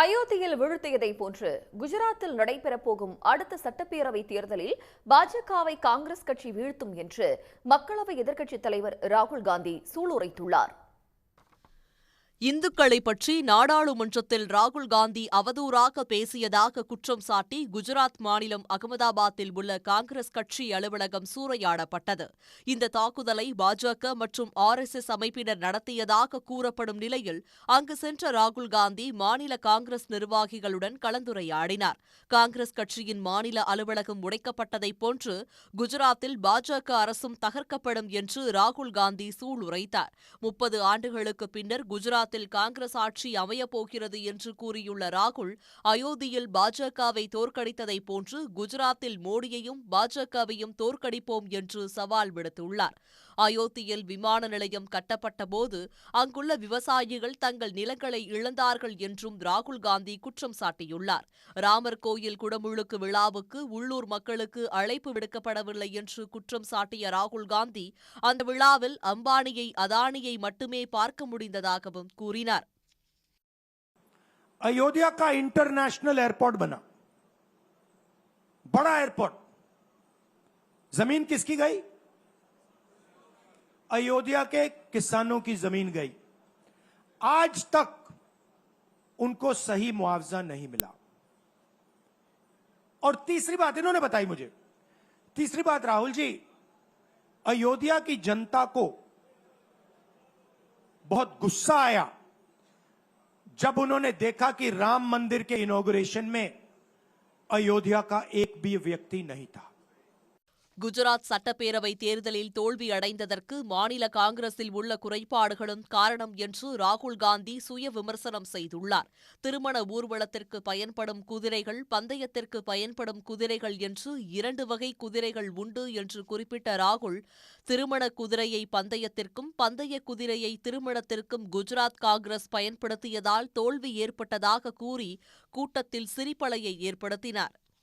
அயோத்தியில் வீழ்த்தியதை போன்று குஜராத்தில் நடைபெறப்போகும் அடுத்த சட்டப்பேரவை தேர்தலில் பாஜகவை காங்கிரஸ் கட்சி வீழ்த்தும் என்று மக்களவை எதிர்க்கட்சித் தலைவர் ராகுல் காந்தி சூளுரைத்துள்ளார். இந்துக்களை பற்றி நாடாளுமன்றத்தில் ராகுல் காந்தி அவதூறாக பேசியதாக குற்றம் சாட்டி குஜராத் மாநிலம் அகமதாபாத்தில் உள்ள காங்கிரஸ் கட்சி அலுவலகம் சூறையாடப்பட்டது. இந்த தாக்குதலை பாஜக மற்றும் ஆர் எஸ் எஸ் அமைப்பினர் நடத்தியதாக கூறப்படும் நிலையில் அங்கு சென்ற ராகுல் காந்தி மாநில காங்கிரஸ் நிர்வாகிகளுடன் கலந்துரையாடினார். காங்கிரஸ் கட்சியின் மாநில அலுவலகம் உடைக்கப்பட்டதைப் போன்று குஜராத்தில் பாஜக அரசும் தகர்க்கப்படும் என்று ராகுல் காந்தி சூளுரைத்தார். முப்பது ஆண்டுகளுக்கு பின்னர் குஜராத் குஜராத்தில் காங்கிரஸ் ஆட்சி அமையப் போகிறது என்று கூறியுள்ள ராகுல் அயோத்தியில் பாஜகவை தோற்கடித்ததைப் போன்று குஜராத்தில் மோடியையும் பாஜகவையும் தோற்கடிப்போம் என்று சவால் விடுத்துள்ளார். அயோத்தியில் விமான நிலையம் கட்டப்பட்டபோது அங்குள்ள விவசாயிகள் தங்கள் நிலங்களை இழந்தார்கள் என்றும் ராகுல் காந்தி குற்றம் சாட்டியுள்ளார் ராமர் கோயில் குடமுழுக்கு விழாவுக்கு உள்ளூர் மக்களுக்கு அழைப்பு விடுக்கப்படவில்லை என்று குற்றம் சாட்டிய ராகுல் காந்தி அந்த விழாவில் அம்பானியை அதானியை மட்டுமே பார்க்க முடிந்ததாகவும் கூறினார் अयोध्या का इंटरनेशनल एयरपोर्ट बना बड़ा एयरपोर्ट जमीन किसकी गई अयोध्या के किसानों की ज़मीन गई। आज तक उनको सही मुआवजा नहीं मिला। और तीसरी बात इन्होंने बताई मुझे। तीसरी बात राहुल जी, अयोध्या की जनता को बहुत गुस्सा आया जब उन्होंने देखा कि राम मंदिर के इनोग्रेशन में अयोध्या का एक भी व्यक्ति नहीं था। குஜராத் சட்டப்பேரவை தேர்தலில் தோல்வி அடைந்ததற்கு மாநில காங்கிரஸில் உள்ள குறைபாடுகளும் காரணம் என்று ராகுல் காந்தி சுய விமர்சனம் செய்துள்ளார். திருமண ஊர்வலத்திற்கு பயன்படும் குதிரைகள் பந்தயத்திற்கு பயன்படும் குதிரைகள் என்று இரண்டு வகை குதிரைகள் உண்டு என்று குறிப்பிட்ட ராகுல் திருமண குதிரையை பந்தயத்திற்கும் பந்தய குதிரையை திருமணத்திற்கும் குஜராத் காங்கிரஸ் பயன்படுத்தியதால் தோல்வி ஏற்பட்டதாக கூறி கூட்டத்தில் சிரிப்பலையை ஏற்படுத்தினார்.